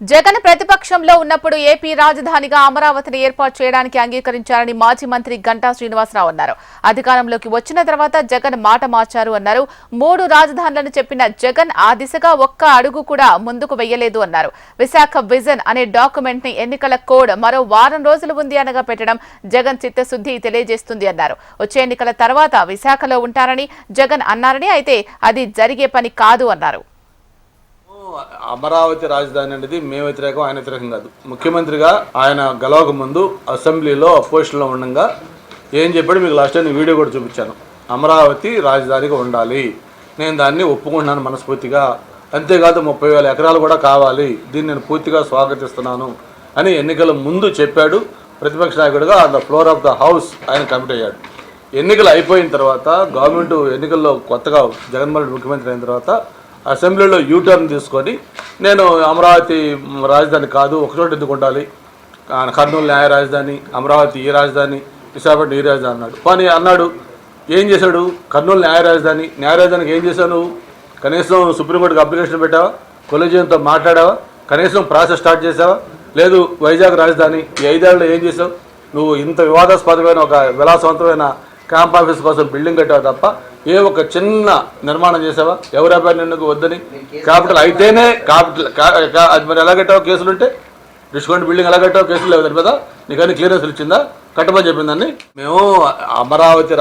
జగన్ ప్రతిపక్షంలో ఉన్నప్పుడు ఏపీ రాజధానిగా అమరావతిని ఏర్పాటు చేయడానికి అంగీకరించారని మాజీ మంత్రి గంటా శ్రీనివాసరావు అన్నారు. అధికారంలోకి వచ్చిన తర్వాత జగన్ మాట మార్చారు అన్నారు. మూడు రాజధానులను చెప్పిన జగన్ ఆ దిశగా ఒక్క అడుగు కూడా ముందుకు వెయ్యలేదు అన్నారు. విశాఖ విజన్ అనే డాక్యుమెంట్ని ఎన్నికల కోడ్ మరో వారం రోజులు ఉంది అనగా పెట్టడం జగన్ చిత్తశుద్ధి తెలియజేస్తుంది అన్నారు. వచ్చే ఎన్నికల తర్వాత విశాఖలో ఉంటారని జగన్ అన్నారని అయితే అది జరిగే పని కాదు అన్నారు. అమరావతి రాజధాని అనేది మేము వ్యతిరేకం ఆయన వ్యతిరేకం కాదు. ముఖ్యమంత్రిగా ఆయన గెలవక ముందు అసెంబ్లీలో అపోజిషన్లో ఉండగా ఏం చెప్పాడు? మీకు లాస్ట్ టైం నేను వీడియో కూడా చూపించాను. అమరావతి రాజధానిగా ఉండాలి. నేను దాన్ని ఒప్పుకుంటున్నాను మనస్ఫూర్తిగా. అంతేకాదు ముప్పై వేల ఎకరాలు కూడా కావాలి. దీన్ని నేను పూర్తిగా స్వాగతిస్తున్నాను అని ఎన్నికల ముందు చెప్పాడు. ప్రతిపక్ష నాయకుడిగా on the floor of the house ఆయన కమిట్ అయ్యాడు. ఎన్నికలు అయిపోయిన తర్వాత గవర్నమెంట్ ఎన్నికల్లో కొత్తగా జగన్మోహన్ ముఖ్యమంత్రి అయిన తర్వాత అసెంబ్లీలో యూటర్న్ తీసుకొని నేను అమరావతి రాజధాని కాదు ఒకచోట ఎందుకు ఉండాలి? కర్నూలు న్యాయ రాజధాని అమరావతి ఈ రాజధాని విశాఖపట్నం ఈ రాజధాని అన్నాడు. కానీ అన్నాడు ఏం చేశాడు? కర్నూలు న్యాయ రాజధాని న్యాయ రాజధానికి ఏం చేశావు నువ్వు? కనీసం సుప్రీంకోర్టుకి అప్లికేషన్ పెట్టావా? కొలిజియంతో మాట్లాడావా? కనీసం ప్రాసెస్ స్టార్ట్ చేసావా లేదు వైజాగ్ రాజధాని ఈ ఐదేళ్ళలో ఏం చేసావు నువ్వు ఇంత వివాదాస్పదమైన ఒక విలాసవంతమైన క్యాంప్ ఆఫీస్ కోసం బిల్డింగ్ కట్టావు తప్ప ఏ ఒక చిన్న నిర్మాణం చేసావా? ఎవరు అబ్బాయి నిన్ను వద్దని? క్యాపిటల్ అయితేనే క్యాపిటల్ అది మరి ఎలా కట్టావు కేసులుంటే? డిస్కౌంట్ బిల్డింగ్ ఎలా కట్టావు కేసులు లేవు దాని మీద నీకని క్లియరెన్స్ ఇచ్చిందా? కట్టమని చెప్పిందని మేము అమరావతి